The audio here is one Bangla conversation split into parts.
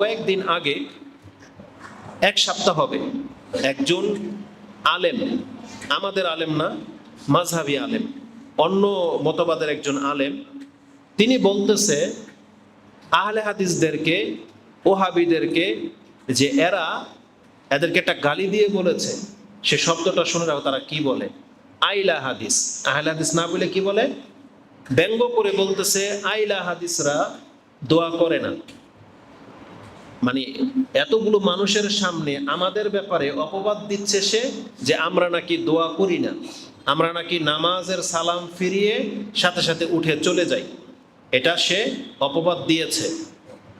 কয়েকদিন আগে এক সপ্তাহ হবে, একজন আলেম, আমাদের আলেম না, মাঝহাবি আলেম, অন্য মতবাদের একজন আলেম, তিনি বলতেছে, আহলে হাদিসদেরকে, ওহাবিদেরকে, যে এরা এদেরকে একটা গালি দিয়ে বলেছে, সে শব্দটা শুনে রাখো, তারা কি বলে? আইলা হাদিস। আহলে হাদিস না বলে কি বলে? ব্যঙ্গ করে বলতেছে, আইলা হাদিসরা দোয়া করে না। মানে এতগুলো মানুষের সামনে আমাদের ব্যাপারে অপবাদ দিচ্ছে সে যে আমরা নাকি দোয়া করি না। আমরা নাকি নামাজের সালাম ফিরিয়ে সাথে সাথে উঠে চলে যাই। এটা সে অপবাদ দিয়েছে।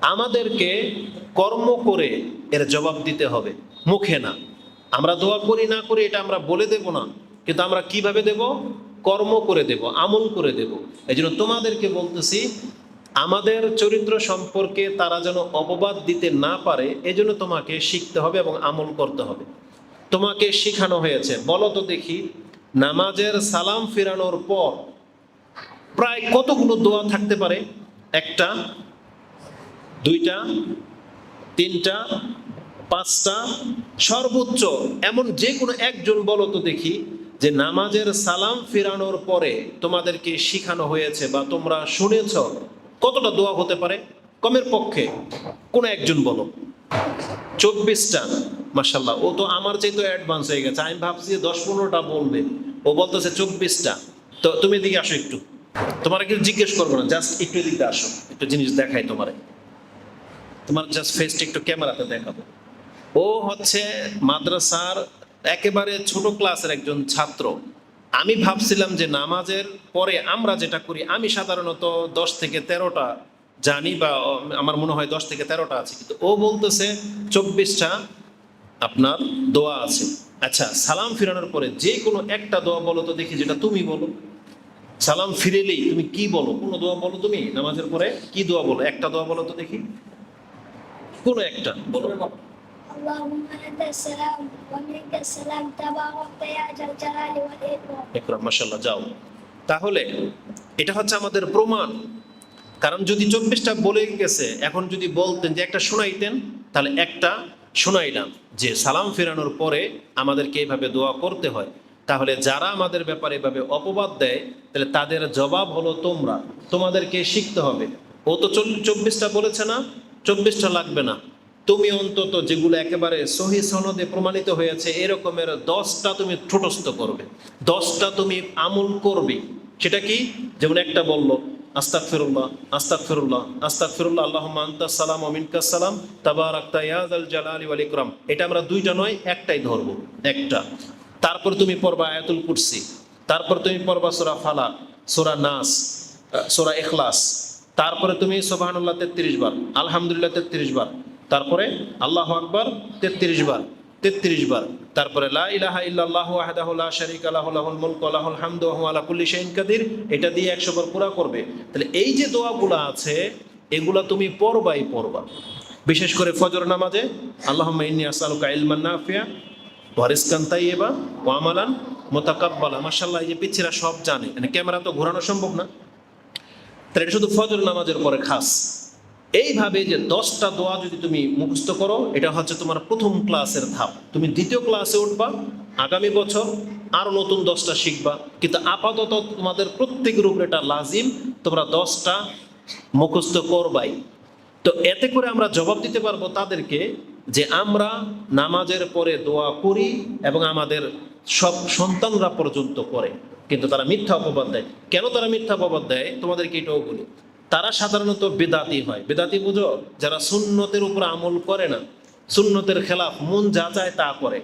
আমাদেরকে কর্ম করে এর জবাব দিতে হবে। মুখে না। আমরা দোয়া করি না করি এটা আমরা বলে দেব না। কিন্তু আমরা কীভাবে দেব? কর্ম করে দেব, আমল করে দেব। এই জন্য তোমাদেরকে বলতেছি আমাদের চরিত্র সম্পর্কে তারা যেন অপবাদ দিতে না পারে, এজন্য তোমাকে শিখতে হবে এবং আমল করতে হবে। তোমাকে শিখানো হয়েছে। বলো তো দেখি, নামাজের সালাম ফেরানোর পর প্রায় কতগুলো দোয়া থাকতে পারে? একটা, দুইটা, তিনটা, পাঁচটা, সর্বোচ্চ। এমন যে কোনো একজন বলো তো দেখি যে নামাজের সালাম ফেরানোর পরে তোমাদেরকে শিখানো হয়েছে বা তোমরা শুনেছ। কতটা দোয়া হতে পারে? কমের পক্ষে কোন একজন বলো। চব্বিশটা মাসাল্লাহ ও তো আমার তো অ্যাডভান্স হয়ে গেছে। আমি ভাবছি দশ পনেরোটা বলবে। ও বলতেছে চব্বিশটা। তো তুমি এদিকে আসো একটু। তোমার কিছু জিজ্ঞেস করব না। জাস্ট একটু এদিকে আসো। একটু জিনিস দেখাই তোমারে। তোমার জাস্ট ফেসটা একটু ক্যামেরাতে দেখাবো। ও হচ্ছে মাদ্রাসার একেবারে ছোট ক্লাসের একজন ছাত্র। আমি ভাবছিলাম যে নামাজের পরে আমরা যেটা করি, আমি সাধারণত দশ থেকে তেরোটা জানি বা আমার মনে হয় দশ থেকে তেরোটা আছে। কিন্তু ও বলতেছে চব্বিশটা আপনার দোয়া আছে। আচ্ছা সালাম ফিরানোর পরে যে কোনো একটা দোয়া বলো তো দেখি যেটা তুমি বলো। সালাম ফিরেলেই তুমি কি বলো? কোনো দোয়া বলো তুমি? নামাজের পরে কি দোয়া বলো? একটা দোয়া বলো তো দেখি। কোনো একটা বলো। اللهم انت السلام ومنك السلام تبارك يا ذا الجلال والاكرام একরাম মাসাল্লাহ যাও তাহলে এটা হচ্ছে আমাদের প্রমাণ কারণ যদি চব্বিশটা বলে গেছে এখন যদি বলতেন যে একটা শোনাইতেন তাহলে একটা শোনাইলাম যে সালাম ফেরানোর পরে আমাদেরকে এইভাবে দোয়া করতে হয় তাহলে যারা আমাদের ব্যাপারে এভাবে অপবাদ দেয় তাহলে তাদের জবাব হলো তোমরা তোমাদেরকে শিখতে হবে ও তো চব্বিশটা বলেছে না চব্বিশটা লাগবে না তুমি অন্তত যেগুলো একেবারে সহি সনদে প্রমাণিত হয়েছে, এরকমের দশটা তুমি ঠোটস্থ করবে। দশটা তুমি আমল করবে। সেটা কি? যেমন একটা বলল আস্তাক ফিরুল্লাহ আস্তাক ফিরুল্লাহ আস্তাক ফিরুল্লাহ আল্লাহ আন্তাস সালাম অমিনকাস সালাম তাবার আক্তা ইয়াজ আল জালালি ওয়াল ইকরাম। এটা আমরা দুইটা নয়, একটাই ধরবো, একটা। তারপর তুমি পড়বা আয়াতুল কুরসি, তারপর তুমি পড়বা সোরা ফালা সোরা নাস সোরা এখলাস তারপরে তুমি সোবাহানুল্লাহ তেত্রিশ বার, আলহামদুলিল্লাহ তেত্রিশ বার তারপরে আল্লাহ আকবর তেত্রিশ বার তেত্রিশ বার। তারপরে লা কাদির। এটা দিয়ে 100 বার পুরা করবে। তাহলে এই যে দোয়াগুলো আছে, এগুলা তুমি পড়বাই পড়বা। বিশেষ করে ফজর নামাজে, আল্লাহুম্মা ইন্নী আসআলুকা ইলমান এই যে পিচ্ছিরা সব জানে। মানে ক্যামেরা তো ঘোরানো সম্ভব না। তাহলে এটা শুধু ফজর নামাজের পরে খাস। এইভাবে যে দশটা দোয়া যদি তুমি মুখস্থ করো, এটা হচ্ছে তোমার প্রথম ক্লাসের ধাপ। তুমি দ্বিতীয় ক্লাসে উঠবা, আগামী বছর আরও নতুন দশটা শিখবা। কিন্তু আপাতত তোমাদের প্রত্যেকের উপরে এটা লাজিম, তোমরা দশটা মুখস্থ করবাই। তো এতে করে আমরা জবাব দিতে পারব তাদেরকে যে আমরা নামাজের পরে দোয়া করি এবং আমাদের সব সন্তানরা পর্যন্ত করে। কিন্তু তারা মিথ্যা অপবাদ দেয়। কেন তারা মিথ্যা অপবাদ দেয়? তোমাদেরকে এটাও বলি। তারা সাধারণত বেদাতি হয়। বেদাতি বুঝো, যারা সুন্নতের উপর আমল করে না, সুন্নতের খেলাফ মন যা চায় তা করে।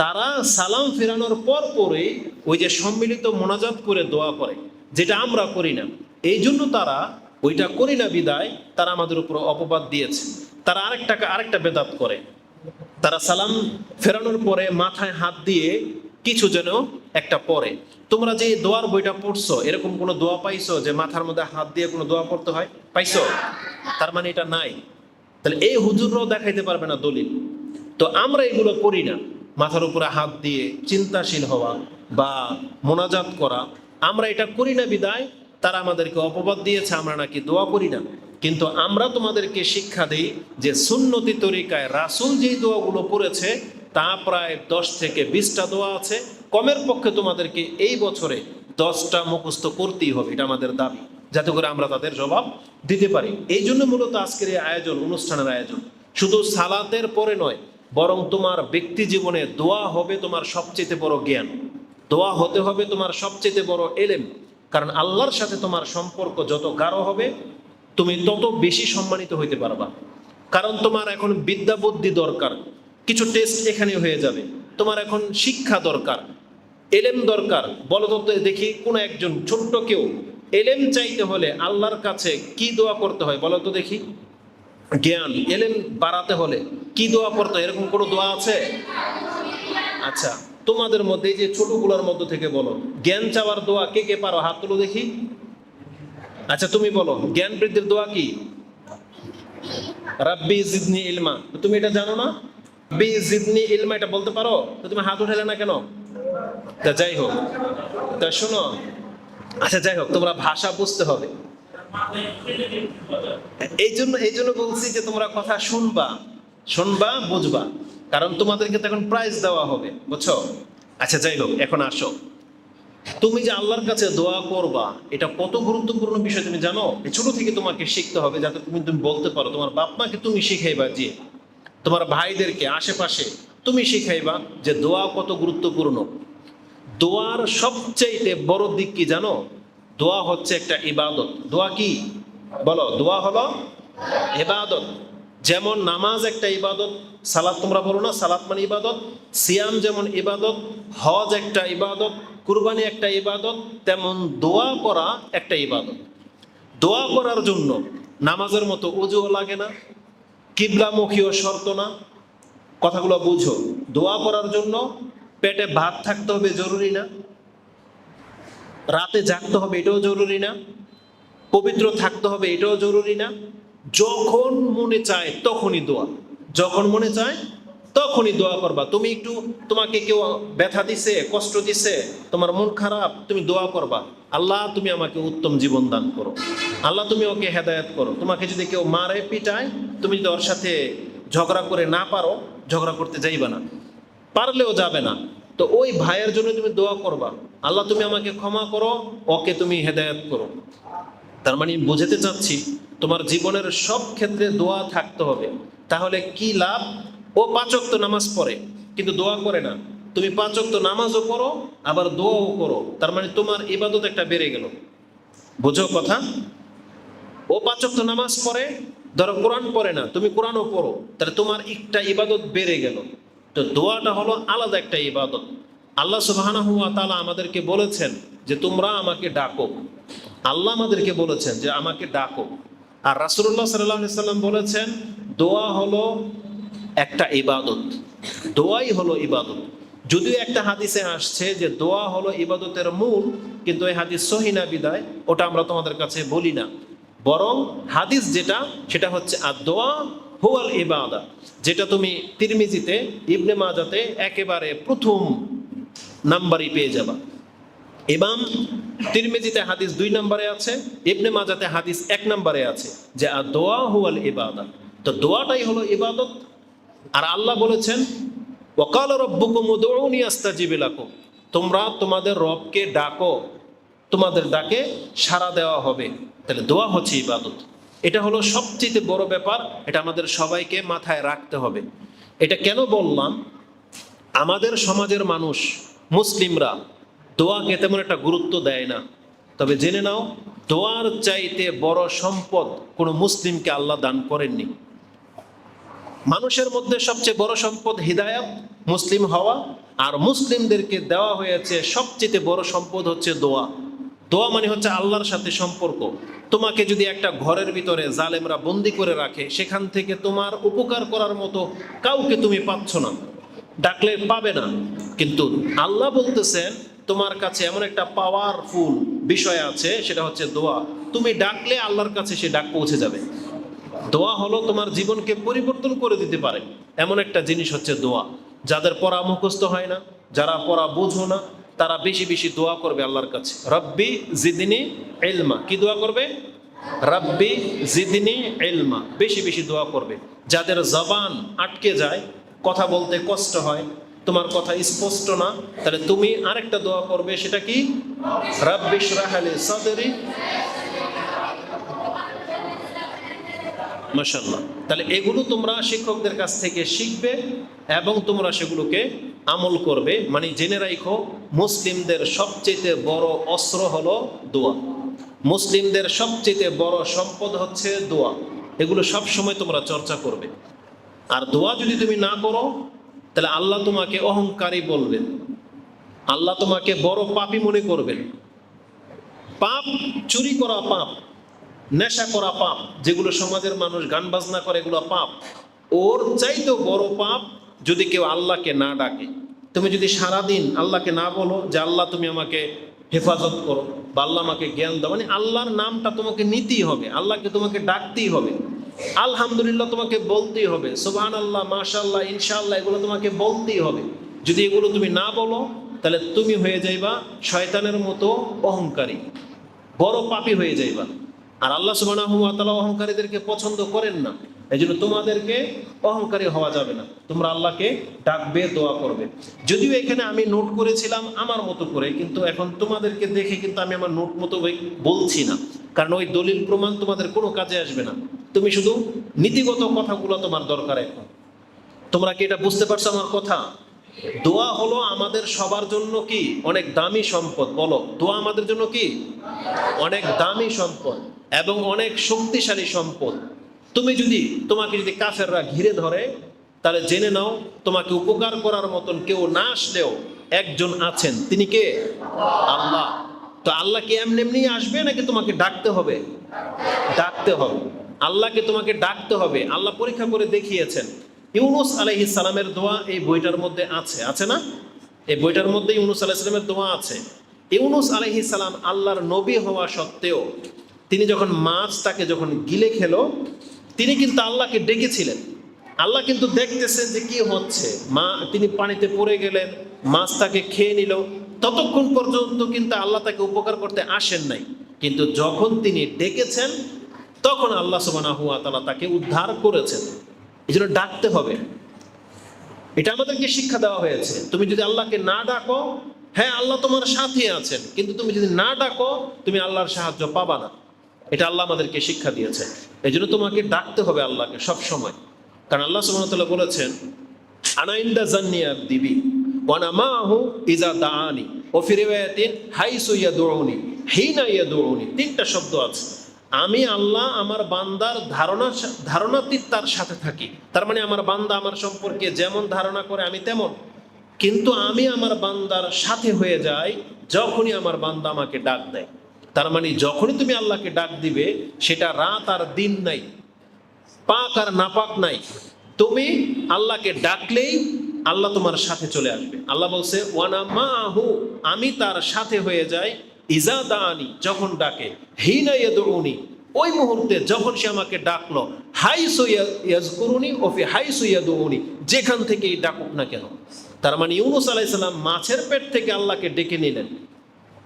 তারা সালাম ফেরানোর পর পরে ওই যে সম্মিলিত মোনাজাত করে দোয়া করে, যেটা আমরা করি না। এই জন্য তারা ওইটা করি না বিদায়, তারা আমাদের উপর অপবাদ দিয়েছে। তারা আরেকটা আরেকটা বেদাত করে। তারা সালাম ফেরানোর পরে মাথায় হাত দিয়ে কিছু যেন একটা পরে তোমরা যে দোয়ার বইটা পড়ছো, এরকম কোনো দোয়া পাইছো যে মাথার মধ্যে হাত দিয়ে কোনো দোয়া পড়তে হয়? পাইছো? তার মানে এটা নাই। তাহলে এই হুজুররাও দেখাইতে পারবে না দলিল। তো আমরা এগুলো করি না। মাথার উপরে হাত দিয়ে চিন্তাশীল হওয়া বা মোনাজাত করা। আমরা এটা করি না বিদায়। তারা আমাদেরকে অপবাদ দিয়েছে, আমরা নাকি দোয়া করি না। কিন্তু আমরা তোমাদেরকে শিক্ষা দিই যে সুন্নতি তরিকায় রাসুল যেই দোয়াগুলো পড়েছে তা প্রায় দশ থেকে বিশটা দোয়া আছে। কমের পক্ষে তোমাদেরকে এই বছরে দশটা মুখস্থ করতেই হবে, এটা আমাদের দাবি, যাতে করে আমরা তাদের জবাব দিতে পারি। এই জন্য মূলত আজকের এই আয়োজন, অনুষ্ঠানের আয়োজন। শুধু সালাতের পরে নয়, বরং তোমার ব্যক্তি জীবনে দোয়া হবে তোমার সবচেয়ে বড় জ্ঞান। দোয়া হতে হবে তোমার সবচেয়ে বড় এলেম। কারণ আল্লাহর সাথে তোমার সম্পর্ক যত গাঢ় হবে, তুমি তত বেশি সম্মানিত হইতে পারবা। কারণ তোমার এখন বিদ্যা বুদ্ধি দরকার। কিছু টেস্ট এখানে হয়ে যাবে। তোমার এখন শিক্ষা দরকার, এলেম দরকার। বলো তো দেখি কোন একজন ছোট্ট কেউ, এলেম চাইতে হলে আল্লাহর কাছে কি দোয়া করতে হয়? বলো তো দেখি। জ্ঞান, এলেম বাড়াতে হলে কি দোয়া করতে হয়? এরকম কোনো দোয়া আছে? আচ্ছা তোমাদের মধ্যে এই যে ছোটগুলোর মধ্যে থেকে বলো। জ্ঞান চাওয়ার দোয়া কে কে পারো? হাত তুলো দেখি। আচ্ছা তুমি বলো, জ্ঞান বৃদ্ধির দোয়া কি? রাব্বি ইলমা। তুমি এটা জানো না? বি জিদনি এটা বলতে পারো? তো তুমি হাত উঠালে না কেন? তা যাই হোক, তা শোনো। আচ্ছা যাই হোক, তোমরা ভাষা বুঝতে হবে। এই জন্য এই জন্য বলছি যে তোমরা কথা শুনবা শুনবা, বুঝবা। কারণ তোমাদেরকে তো এখন প্রাইজ দেওয়া হবে, বুঝছ? আচ্ছা যাই হোক, এখন আসো। তুমি যে আল্লাহর কাছে দোয়া করবা, এটা কত গুরুত্বপূর্ণ বিষয় তুমি জানো? ছোট থেকে তোমাকে শিখতে হবে, যাতে তুমি তুমি বলতে পারো, তোমার বাপ মাকে তুমি শিখাইবা যে তোমার ভাইদেরকে আশেপাশে তুমি শিখাইবা যে দোয়া কত গুরুত্বপূর্ণ। দোয়ার সবচাইতে বড় দিক কি জানো? দোয়া হচ্ছে একটা ইবাদত। দোয়া কি? বলো, দোয়া হলো ইবাদত। যেমন নামাজ একটা ইবাদত, সালাত তোমরা বলো না? সালাত মানে ইবাদত। সিয়াম যেমন ইবাদত, হজ একটা ইবাদত, কুরবানি একটা ইবাদত, তেমন দোয়া করা একটা ইবাদত। দোয়া করার জন্য নামাজের মতো উজুও লাগে না। কিবলামুখীও শর্ত না। কথাগুলো বুঝো। দোয়া করার জন্য পেটে ভাত থাকতে হবে জরুরি না। রাতে জাগতে হবে এটাও জরুরি না। পবিত্র থাকতে হবে এটাও জরুরি না। যখন মনে চায় তখনই দোয়া। যখন মনে চায় তখনই দোয়া করবা। তুমি একটু তোমাকে কেউ ব্যথা দিছে, কষ্ট দিছে, তোমার মন খারাপ, তুমি দোয়া করবা। আল্লাহ, তুমি আমাকে উত্তম জীবন দান করো। আল্লাহ, তুমি ওকে হেদায়েত করো। তোমাকে যদি কেউ মারে, পিটায়, তুমি যদি ওর সাথে ঝগড়া করে না পারো, ঝগড়া করতে যাইবা না। পারলেও যাবে না। তো ওই ভাইয়ের জন্য তুমি দোয়া করবা। আল্লাহ, তুমি আমাকে ক্ষমা করো, ওকে তুমি হেদায়ত করো। তার মানে বুঝাতে চাচ্ছি, তোমার জীবনের সব ক্ষেত্রে দোয়া থাকতে হবে। তাহলে কি লাভ? ও পাচক তো নামাজ পড়ে, কিন্তু দোয়া করে না। তুমি পাচক তো নামাজও করো আবার দোয়াও করো। তার মানে তোমার ইবাদত একটা বেড়ে গেল। বুঝো কথা? ও পাচক তো নামাজ পড়ে, ধরো কোরআন পড়ে না, তুমি কোরআনও পড়ো, তাহলে তোমার একটা ইবাদত বেড়ে গেল। তো দোয়াটা হলো আলাদা একটা ইবাদত। আল্লাহ সুবহানাহু ওয়া তাআলা আমাদেরকে বলেছেন যে তোমরা আমাকে ডাকো। আল্লাহ আমাদেরকে বলেছেন যে আমাকে ডাকো। আর রাসূলুল্লাহ সাল্লাল্লাহু আলাইহি সাল্লাম বলেছেন, দোয়া হলো একটা ইবাদত। দোয়াই হলো ইবাদত। যদিও একটা হাদিসে আসছে যে দোয়া হলো ইবাদতের মূল, কিন্তু এই হাদিস সহিনা বিদায়, ওটা আমরা তোমাদের কাছে বলি না। বরং হাদিস যেটা, সেটা হচ্ছে আর দোয়া হুয়াল ইবাদা, যেটা তুমি তিরমিজিতে, ইবনে মাজাতে একেবারে প্রথম নাম্বারই পেয়ে যাবা। ইমাম তিরমিজিতে হাদিস দুই নম্বরে আছে, ইবনে মাজাতে হাদিস এক নম্বরে আছে, যে আর দোয়া হুয়াল ইবাদা। তো দোয়াটাই হলো ইবাদত আর আল্লাহ বলেছেন ওকাল রব্বুকুম আস্তাজিব তোমরা তোমাদের রবকে ডাকো, তোমাদের ডাকে সাড়া দেওয়া হবে। তাহলে দোয়া হচ্ছে ইবাদত। এটা হলো সবচেয়ে বড় ব্যাপার, এটা আমাদের সবাইকে মাথায় রাখতে হবে। এটা কেন বললাম? আমাদের সমাজের মানুষ, মুসলিমরা দোয়াকে তেমন একটা গুরুত্ব দেয় না। তবে জেনে নাও, দোয়ার চাইতে বড় সম্পদ কোনো মুসলিমকে আল্লাহ দান করেননি। মানুষের মধ্যে সবচেয়ে বড় সম্পদ হৃদায়ত, মুসলিম হওয়া, আর মুসলিমদেরকে দেওয়া হয়েছে সবচেয়ে বড় সম্পদ হচ্ছে দোয়া। দোয়া মানে হচ্ছে আল্লাহর সাথে সম্পর্ক। তোমাকে যদি একটা ঘরের ভিতরে জালেমরা বন্দি করে রাখে, সেখান থেকে তোমার উপকার করার মতো কাউকে তুমি পাচ্ছ না। ডাকলে পাবে না। কিন্তু আল্লাহ বলতেছেন, তোমার কাছে এমন একটা পাওয়ারফুল বিষয় আছে, সেটা হচ্ছে দোয়া। তুমি ডাকলে আল্লাহর কাছে সে ডাক পৌঁছে যাবে। দোয়া হলো তোমার জীবনকে পরিবর্তন করে দিতে পারে। এমন একটা জিনিস হচ্ছে দোয়া। যাদের পড়া মুখস্থ হয় না, যারা পড়া বোঝো না, তারা বেশি বেশি দোয়া করবে আল্লাহর কাছে। রব্বি জিদিনী এলমা কি দোয়া করবে? রব্বি জিদিনী এলমা বেশি বেশি দোয়া করবে। যাদের জবান আটকে যায়, কথা বলতে কষ্ট হয়, তোমার কথা স্পষ্ট না, তাহলে তুমি আরেকটা দোয়া করবে, সেটা কি? রব্বিশ রাহালি সাদরি মাশাল্লাহ তাহলে এগুলো তোমরা শিক্ষকদের কাছ থেকে শিখবে এবং তোমরা সেগুলোকে আমল করবে। মানে জেনে রাখো মুসলিমদের সবচেয়ে বড় অস্ত্র হলো দোয়া। মুসলিমদের সবচেয়ে বড় সম্পদ হচ্ছে দোয়া। এগুলো সব সময় তোমরা চর্চা করবে। আর দোয়া যদি তুমি না করো, তাহলে আল্লাহ তোমাকে অহংকারী বলবেন। আল্লাহ তোমাকে বড় পাপী মনে করবেন। পাপ চুরি করা পাপ। নেশা করা পাপ, যেগুলো সমাজের মানুষ গান বাজনা করে, এগুলো পাপ। ওর চাইতেও বড় পাপ যদি কেউ আল্লাহকে না ডাকে। তুমি যদি সারাদিন আল্লাহকে না বলো যে, আল্লাহ, তুমি আমাকে হেফাজত করো বা আল্লাহ আমাকে জ্ঞান দাও। মানে আল্লাহর নামটা তোমাকে নিতেই হবে, আল্লাহকে তোমাকে ডাকতেই হবে। আলহামদুলিল্লাহ তোমাকে বলতেই হবে সুবহান আল্লাহ মাশাল্লাহ ইনশাআল্লাহ, এগুলো তোমাকে বলতেই হবে। যদি এগুলো তুমি না বলো, তাহলে তুমি হয়ে যাইবা শয়তানের মতো অহংকারী, বড় পাপী হয়ে যাইবা। আর আল্লাহ তাআলা অহংকারীদেরকে পছন্দ করেন না। এই জন্য তোমাদেরকে অহংকারী হওয়া যাবে না। তোমরা আল্লাহকে ডাকবে, দোয়া করবে। যদিও এখানে আমি নোট করেছিলাম আমার মতো করে, কিন্তু এখন তোমাদেরকে দেখে কিন্তু আমি আমার নোট মতো বলছি না। কারণ ওই দলিল প্রমাণ তোমাদের কোনো কাজে আসবে না। তুমি শুধু নীতিগত কথাগুলো তোমার দরকার এখন। তোমরা কি এটা বুঝতে পারছ আমার কথা? দোয়া হলো আমাদের সবার জন্য কি? অনেক দামি সম্পদ, বলো। দোয়া আমাদের জন্য কি? অনেক দামি সম্পদ এবং অনেক শক্তিশালী সম্পদ। তুমি যদি তোমাকে যদি কাফেররা ঘিরে ধরে, তাহলে জেনে নাও, তোমাকে উপকার করার মতন কেউ না আসলেও একজন আছেন। তিনি কে? আল্লাহ। তো আল্লাহ কি এমনি এমনি আসবে নাকি তোমাকে ডাকতে হবে? ডাকতে হবে। আল্লাহকে তোমাকে ডাকতে হবে। আল্লাহ পরীক্ষা করে দেখিয়েছেন। ইউনুস আলাইহিস সালামের দোয়া এই বইটার মধ্যে আছে। আছে না? এই বইটার মধ্যে ইউনুস আলাইহিস সালামের দোয়া আছে। ইউনুস আলাইহিস সালাম আল্লাহর নবী হওয়া সত্ত্বেও তিনি যখন মাছ তাকে যখন গিলে খেলো, তিনি কিন্তু আল্লাহকে ডেকেছিলেন। আল্লাহ কিন্তু দেখতেছেন যে কি হচ্ছে। মা, তিনি পানিতে পড়ে গেলেন মাছ তাকে খেয়ে নিল। ততক্ষণ পর্যন্ত কিন্তু আল্লাহ তাকে উপকার করতে আসেন নাই। কিন্তু যখন তিনি ডেকেছেন, তখন আল্লাহ সুবহানাহু ওয়া তাআলা তাকে উদ্ধার করেছেন। এই জন্য ডাকতে হবে। এটা আমাদেরকে শিক্ষা দেওয়া হয়েছে। তুমি যদি আল্লাহকে না ডাকো হ্যাঁ আল্লাহ তোমার সাথে আছেন, কিন্তু তুমি যদি না ডাকো, তুমি আল্লাহর সাহায্য পাবা না। এটা আল্লাহ আমাদেরকে শিক্ষা দিয়েছে এই জন্য তোমাকে ডাকতে হবে আল্লাহকে সব সময়। কারণ আল্লাহ সুবহানাহু বলেছেন, আনাইন্দা জান্নিয়া দিবি ওয়ানা মাহু ইজা দাআনি। ও ফি রিওয়ায়াতিন, হাইসু ইয়াদউনি, হিনা ইয়াদউনি। তিনটা শব্দ আছে। আমি আল্লাহ আমার বান্দার ধারণা ধারণাতীত তার সাথে থাকি। তার মানে আমার বান্দা আমার সম্পর্কে যেমন ধারণা করে, আমি তেমন। কিন্তু আমি আমার বান্দার সাথে হয়ে যাই যখনই আমার বান্দা আমাকে ডাক দেয়। তার মানে যখনই তুমি আল্লাহকে ডাক দিবে, সেটা রাত আর দিন নাই, পাক আর নাপাক নাই। তুমি আল্লাহকে ডাকলেই আল্লাহ তোমার সাথে চলে আসবে। আল্লাহ বলছে ওয়ানা মাহু আমি তার সাথে হয়ে যাই ইজা দানি যখন ডাকে, হিনা ইয়াদউনি, ওই মুহূর্তে যখন সে আমাকে ডাকলো হাই ইয়াজকুরুনি ওফি হাই ইয়াদউনি, যেখান থেকেই ডাকুক না কেন। তার মানে ইউনুস আলাইসাল্লাম মাছের পেট থেকে আল্লাহকে ডেকে নিলেন।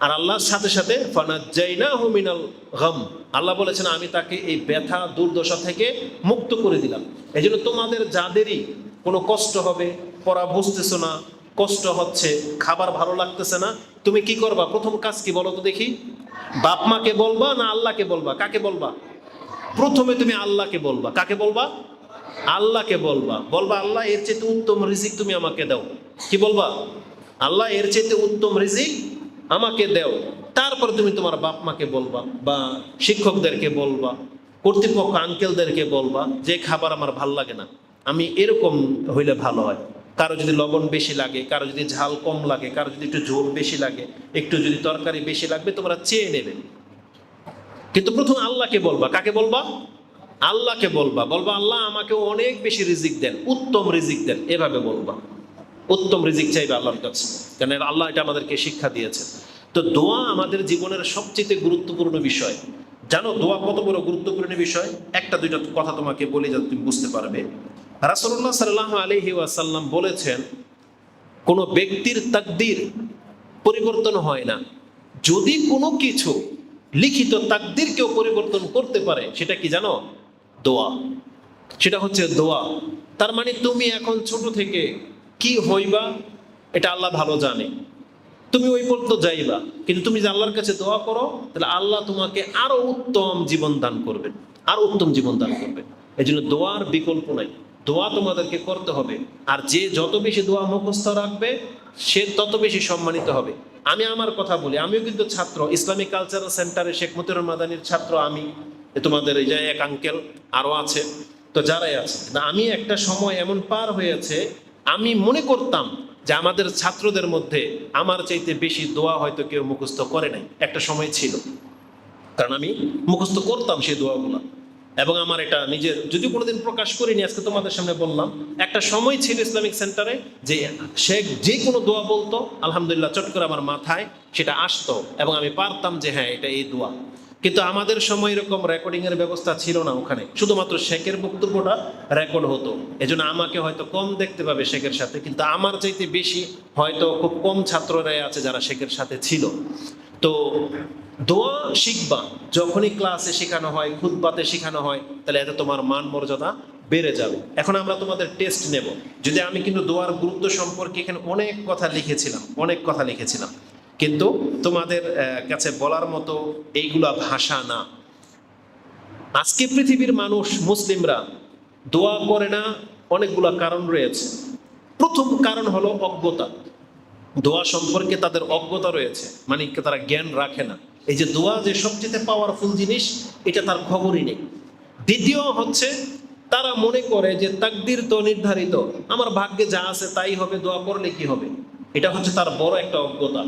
আর আল্লাহর সাথে সাথে ফানাজ্জাইনাহু মিনাল গাম, আল্লাহ বলেছেন, আমি তাকে এই ব্যথা, দুর্দশা থেকে মুক্ত করে দিলাম। এই তোমাদের যাদেরই কোনো কষ্ট হবে পড়া বুঝতেছো না কষ্ট হচ্ছে, খাবার ভালো লাগতেছে না, তুমি কি করবা? প্রথম কাজ কি বলো তো দেখি? বাপ মাকে বলবা না আল্লাহকে বলবা? কাকে বলবা? প্রথমে তুমি আল্লাহকে বলবা। কাকে বলবা? আল্লাহকে বলবা। বলবা, আল্লাহ, এর চেয়ে উত্তম রিজিক তুমি আমাকে দাও। কি বলবা? আল্লাহ, এর চেয়ে উত্তম রিজিক আমাকে দেও। তারপর তুমি তোমার বাপ মাকে বলবা বা শিক্ষকদেরকে বলবা, কর্তৃপক্ষ, আঙ্কেলদেরকে বলবা, যে খাবার আমার ভালো লাগে না, আমি এরকম হইলে ভালো হয়। কারও যদি লবণ বেশি লাগে, কারও যদি ঝাল কম লাগে, কারও যদি একটু ঝোল বেশি লাগে, একটু যদি তরকারি বেশি লাগবে, তোমরা চেয়ে নেবে। কিন্তু প্রথম আল্লাহকে বলবা। কাকে বলবা? আল্লাহকে বলবা। বলবা, আল্লাহ আমাকে অনেক বেশি রিজিক দেন, উত্তম রিজিক দেন। এভাবে বলবা। উত্তম রিজিক চাইবে আল্লাহর কাছে কারণ আল্লাহ এটা আমাদেরকে শিক্ষা দিয়েছে। তো দোয়া আমাদের জীবনের সবচেয়ে গুরুত্বপূর্ণ বিষয়। জানো, দোয়া কত বড় গুরুত্বপূর্ণ বিষয়? একটা, দুইটা কথা তোমাকে বলে যাতে তুমি বুঝতে পারবে। রাসূলুল্লাহ সাল্লাল্লাহু আলাইহি ওয়াসাল্লাম বলেছেন, কোন ব্যক্তির তাকদির পরিবর্তন হয় না। যদি কোনো কিছু লিখিত তাকদিরকেও পরিবর্তন করতে পারে, সেটা কি জানো? দোয়া। সেটা হচ্ছে দোয়া। তার মানে তুমি এখন ছোট থেকে কি হইবা, এটা আল্লাহ ভালো জানে। তুমি ওই পর্যন্ত যাইবা, কিন্তু তুমি যে আল্লাহর কাছে দোয়া করো, তাহলে আল্লাহ তোমাকে আরও উত্তম জীবন দান করবেন। আরও উত্তম জীবন দান করবেন। এই জন্য দোয়ার বিকল্প নাই। দোয়া তোমাদেরকে করতে হবে। আর যে যত বেশি দোয়া মুখস্থ রাখবে, সে তত বেশি সম্মানিত হবে। আমি আমার কথা বলি, আমিও কিন্তু ছাত্র। ইসলামিক কালচারাল সেন্টারে শেখ মতিউর মাদানির ছাত্র আমি। তোমাদের এই যে এক আঙ্কেল আরও আছে, তো যারাই আছে। না, আমি একটা সময় এমন পার হয়েছে, আমি মনে করতাম যে আমাদের ছাত্রদের মধ্যে আমার চাইতে বেশি দোয়া হয়তো কেউ মুখস্থ করে নাই। একটা সময় ছিল। কারণ আমি মুখস্থ করতাম সেই দোয়াগুলো। এবং আমার এটা নিজের যদি কোনোদিন প্রকাশ করিনি, আজকে তোমাদের সামনে বললাম, একটা সময় ছিল ইসলামিক সেন্টারে যে শেখ যে কোনো দোয়া বলতো, আলহামদুলিল্লাহ, চট করে আমার মাথায় সেটা আসতো এবং আমি পারতাম যে হ্যাঁ এটা এই দোয়া। কিন্তু আমাদের সময় এরকম রেকর্ডিং এর ব্যবস্থা ছিল না ওখানে। শুধুমাত্র শেখের বক্তব্যটা রেকর্ড হতো। এজন্য আমাকে হয়তো কম দেখতে পাবে শেখের সাথে, কিন্তু আমার চাইতে বেশি হয়তো খুব কম ছাত্ররাই আছে যারা শেখের সাথে ছিল। তো দোয়া শিখবা। যখনই ক্লাসে শেখানো হয় খুদবাতে শেখানো হয়, তাহলে এতে তোমার মান মর্যাদা বেড়ে যাবে। এখন আমরা তোমাদের টেস্ট নেব। যদি আমি কিন্তু দোয়ার গুরুত্ব সম্পর্কে এখানে অনেক কথা লিখেছিলাম, অনেক কথা লিখেছিলাম। কিন্তু তোমাদের কাছে বলার মতো এইগুলা ভাষা না। আজকে পৃথিবীর মানুষ, মুসলিমরা দোয়া করে না, অনেকগুলা কারণ রয়েছে। প্রথম কারণ হলো অজ্ঞতা। দোয়া সম্পর্কে তাদের অজ্ঞতা রয়েছে মানে তারা জ্ঞান রাখে না। এই যে দোয়া যে সবচেয়ে পাওয়ারফুল জিনিস, এটা তার খবরই নেই। দ্বিতীয় হচ্ছে, তারা মনে করে যে তাকদির তো নির্ধারিত, আমার ভাগ্যে যা আছে তাই হবে, দোয়া করলে কি হবে? এটা হচ্ছে তার বড় একটা অজ্ঞতা।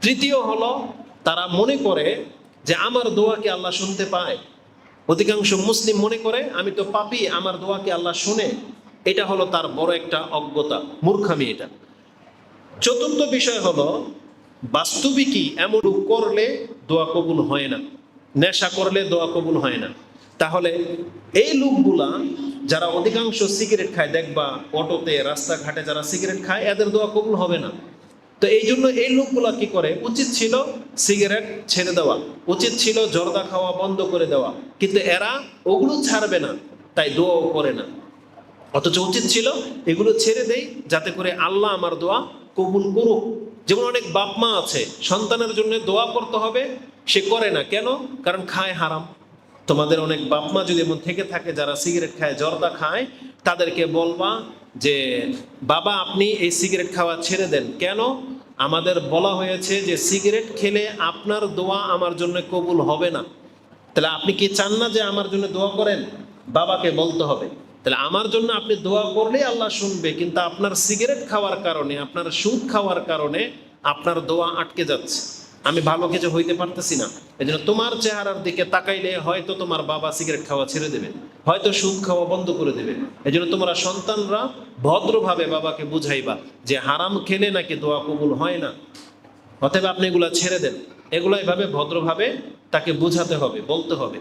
তৃতীয় হলো, তারা মনে করে যে আমার দোয়াকে আল্লাহ শুনতে পায়। অধিকাংশ মুসলিম মনে করে, আমি তো পাপি, আমার দোয়াকে আল্লাহ শুনে। এটা হলো তার বড় একটা অজ্ঞতা, মূর্খামি এটা। চতুর্থ বিষয় হলো, বাস্তবিকই এমন করলে দোয়া কবুল হয় না, নেশা করলে দোয়া কবুল হয় না। তাহলে এই লোকগুলা যারা অধিকাংশ সিগারেট খায়, দেখবা অটোতে, রাস্তাঘাটে যারা সিগারেট খায়, এদের দোয়া কবুল হবে না। তো এই জন্য এই লোকগুলা কি করে? উচিত ছিল সিগারেট ছেড়ে দেওয়া, উচিত ছিল জর্দা খাওয়া বন্ধ করে দেওয়া। কিন্তু এরা ওগুলো ছাড়বে না, তাই দোয়াও করে না। অথচ উচিত ছিল এগুলো ছেড়ে দেই, যাতে করে আল্লাহ আমার দোয়া কবুল করুক। যেমন অনেক বাপ মা আছে, সন্তানের জন্য দোয়া করতে হবে, সে করে না। কেন? কারণ খায় হারাম। তোমাদের অনেক বাপ মা যদি এমন থেকে থাকে, যারা সিগারেট খায়, জর্দা খায়, তাদেরকে বলবা যে, বাবা, আপনি এই সিগারেট খাওয়া ছেড়ে দেন। কেন? আমাদের বলা হয়েছে যে, সিগারেট খেলে আপনার দোয়া আমার জন্য কবুল হবে না। তাহলে আপনি কি চান না যে আমার জন্য দোয়া করেন? বাবাকে বলতে হবে। তাহলে আমার জন্য আপনি দোয়া করলেই আল্লাহ শুনবে, কিন্তু আপনার সিগারেট খাওয়ার কারণে, আপনার সুদ খাওয়ার কারণে আপনার দোয়া আটকে যাচ্ছে। আমি ভালো কিছু হইতে পারতেছি না। এই জন্য তোমার চেহারার দিকে তাকাইলে হয়তো তোমার বাবা সিগারেট খাওয়া ছেড়ে দেবে, হয়তো সুদ খাওয়া বন্ধ করে দেবে। এই জন্য তোমরা সন্তানরা ভদ্রভাবে বাবাকে বুঝাইবা যে হারাম খেলে নাকি দোয়া কবুল হয় না। অতএব আপনি এগুলা ছেড়ে দেন। এগুলো এভাবে ভদ্রভাবে তাকে বোঝাতে হবে, বলতে হবে।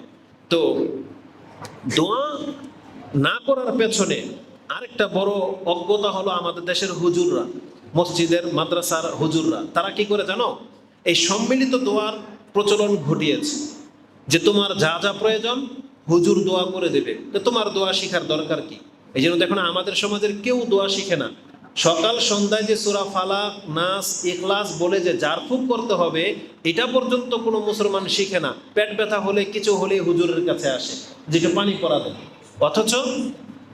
তো দোয়া না করার পেছনে আরেকটা বড় অজ্ঞতা হলো আমাদের দেশের হুজুররা, মসজিদের মাদ্রাসার হুজুররা। তারা কি করে জানো? এই সম্মিলিত দোয়ার প্রচলন ঘটিয়েছে যে তোমার যা যা প্রয়োজন হুজুর দোয়া করে দেবে। তো তোমার দোয়া শিখার দরকার কি? এই জন্য দেখো আমাদের সমাজের কেউ দোয়া শিখে না। সকাল সন্ধ্যায় যে সুরা ফালাক, নাস, ইখলাস বলে যে জারফুক করতে হবে, এটা পর্যন্ত কোনো মুসলমান শিখে না। পেট ব্যথা হলে, কিছু হলে হুজুরের কাছে আসে যেটা পানি পরা দেয় অথচ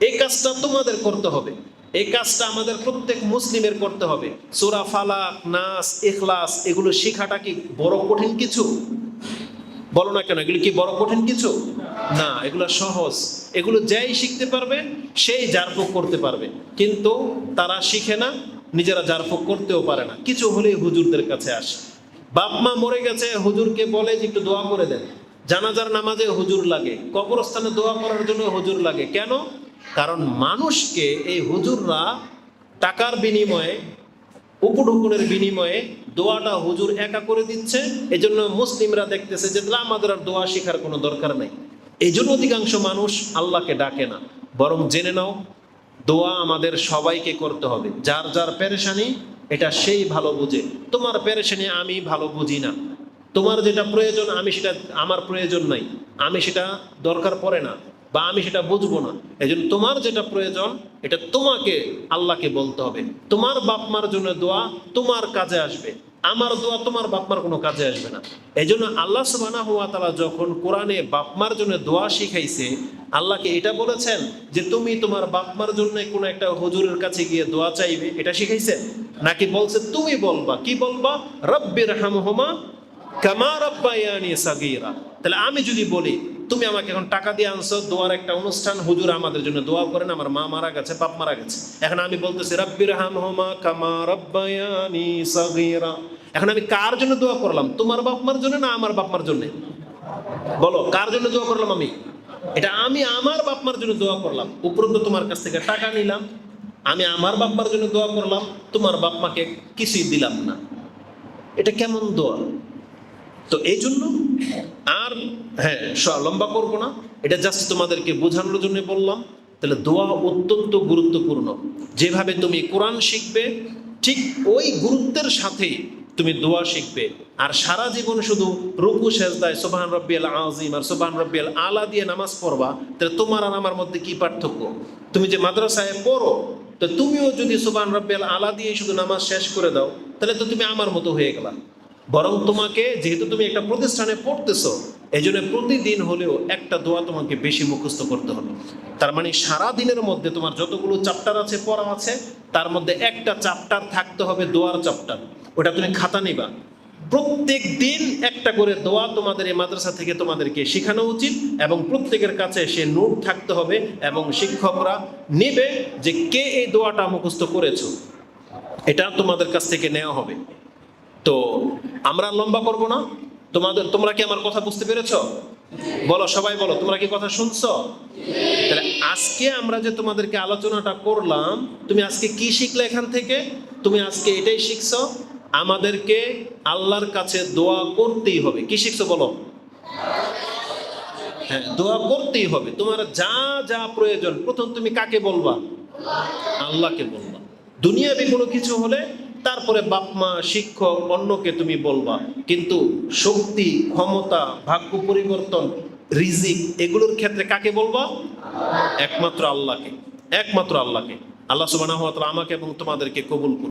এই কাজটা তোমাদের করতে হবে। এই কাজটা আমাদের প্রত্যেক মুসলিমের করতে হবে। সুরা ফালাক, নাস এখলাস এগুলো শেখাটা কি বড় কঠিন কিছু? বলো না কেন, এগুলো কি বড় কঠিন কিছু? না, এগুলো সহজ। এগুলো যাই শিখতে পারবে, সেই জারফুক করতে পারবে। কিন্তু তারা শিখে না, নিজেরা জারফুক করতেও পারে না। কিছু হলেই হুজুরদের কাছে আসে। বাপ মা মরে গেছে, হুজুরকে বলে যে একটু দোয়া করে দেন। জানাজার নামাজে হুজুর লাগে, কবরস্থানে দোয়া করার জন্য হুজুর লাগে। কেন? কারণ মানুষকে এই হুজুররা টাকার বিনিময়ে, উপঢুকুনের বিনিময়ে দোয়াটা হুজুর একা করে দিচ্ছে। এজন্য মুসলিমরা দেখতেছে যে আমাদের আর দোয়া শেখার কোনো দরকার নেই। এই জন্য অধিকাংশ মানুষ আল্লাহকে ডাকে না। বরং জেনে নাও, দোয়া আমাদের সবাইকে করতে হবে। যার যার পেরেশানি, এটা সেই ভালো বুঝে। তোমার পেরেশানি আমি ভালো বুঝি না। তোমার যেটা প্রয়োজন, আমি সেটা, আমার প্রয়োজন নাই। আমি সেটা দরকার পড়ে না বা আমি সেটা বুঝব না। এই তোমার যেটা প্রয়োজন, এটা তোমাকে, আল্লাহকে বলতে হবে। তোমার বাপ মার জন্য দোয়া তোমার কাজে আসবে। আমার দোয়া তোমার বাপমার কোনো কাজে আসবে না। এই জন্য আল্লাহ সুবাহ তালা যখন কোরআনে বাপমার জন্য দোয়া শিখাইছে, আল্লাহকে এটা বলেছেন যে, তুমি তোমার বাপমার জন্য কোনো একটা হুজুরের কাছে গিয়ে দোয়া চাইবে। এটা শিখাইছে নাকি বলছে, তুমি বলবা। কি বলবা? রব্বির হামহুমা তাহলে আমি যদি বলি, তুমি আমাকে এখন টাকা দিয়ে আনছো, দোয়ার একটা অনুষ্ঠান, হুজুর আমাদের জন্য দোয়া করেন, আমার মা মারা গেছে, বাপ মারা গেছে। এখন আমি বলতেছি, রব্বির হামহুমা কামা রব্বায়ানি সাগীরা। এখন আমি কার জন্য দোয়া করলাম? তোমার বাপ মার জন্য না আমার বাপ মার জন্য? বলো, কার জন্য দোয়া করলাম আমি? এটা আমি আমার বাপ মার জন্য দোয়া করলাম। উপরন্ত তোমার কাছ থেকে টাকা নিলাম, আমি আমার বাপ মার জন্য দোয়া করলাম, তোমার বাপ মাকে কিছুই দিলাম না। এটা কেমন দোয়া? তো এই জন্য আর হ্যাঁ লম্বা করব না। এটা জাস্ট তোমাদেরকে বোঝানোর জন্য বললাম। তাহলে দোয়া অত্যন্ত গুরুত্বপূর্ণ। যেভাবে তুমি কোরআন শিখবে, ঠিক ওই গুরুত্বের সাথে তুমি দোয়া শিখবে। আর সারা জীবন শুধু রুকু, সেজদায় সোবাহান রব্বিয়াল আজিম আর সোবাহান রব্বিয়াল আলা দিয়ে নামাজ পড়বা, তাহলে তোমার আর আমার মধ্যে কি পার্থক্য? তুমি যে মাদ্রাসায় পড়ো, তো তুমিও যদি সোবাহান রব্বিয়াল আলা দিয়ে শুধু নামাজ শেষ করে দাও, তাহলে তো তুমি আমার মতো হয়ে গেলা। বরং তোমাকে, যেহেতু তুমি একটা প্রতিষ্ঠানে পড়তেছো এই জন্য প্রতিদিন হলেও একটা দোয়া তোমাকে বেশি মুখস্থ করতে হবে। তার মানে সারা দিনের মধ্যে তোমার যতগুলো চাপ্টার আছে, পড়া আছে, তার মধ্যে একটা চাপ্টার থাকতে হবে দোয়ার চাপ্টার ওটা তুমি খাতা নিবা। প্রত্যেক দিন একটা করে দোয়া তোমাদের এই মাদ্রাসা থেকে তোমাদেরকে শেখানো উচিত এবং প্রত্যেকের কাছে সে নোট থাকতে হবে এবং শিক্ষকরা নেবে যে কে এই দোয়াটা মুখস্থ করেছ। এটা তোমাদের কাছ থেকে নেওয়া হবে। তো আমরা লম্বা করব না? তোমাদের, তোমরা কি আমার কথা বুঝতে পেরেছ? বলো, সবাই বলো, তোমরা কি কথা শুনছো? তাহলে আজকে আমরা যে তোমাদেরকে আলোচনাটা করলাম, তুমি আজকে কি শিখলে এখান থেকে? তুমি আজকে এটাই শিখছো, আমাদেরকে আল্লাহর কাছে দোয়া করতেই হবে। কি শিখছো বলো? হ্যাঁ দোয়া করতেই হবে। তোমার যা যা প্রয়োজন, প্রথম তুমি কাকে বলবা? আল্লাহকে বলবা। দুনিয়াবি কোনো কিছু হলে তারপরে বাপ মা, শিক্ষক, অন্যকে তুমি বলবা। কিন্তু শক্তি, ক্ষমতা, ভাগ্য পরিবর্তন, রিজিক, এগুলোর ক্ষেত্রে কাকে বলবা? একমাত্র আল্লাহকে। একমাত্র আল্লাহকে। আল্লাহ সুবাহ আমাকে এবং তোমাদেরকে কবুল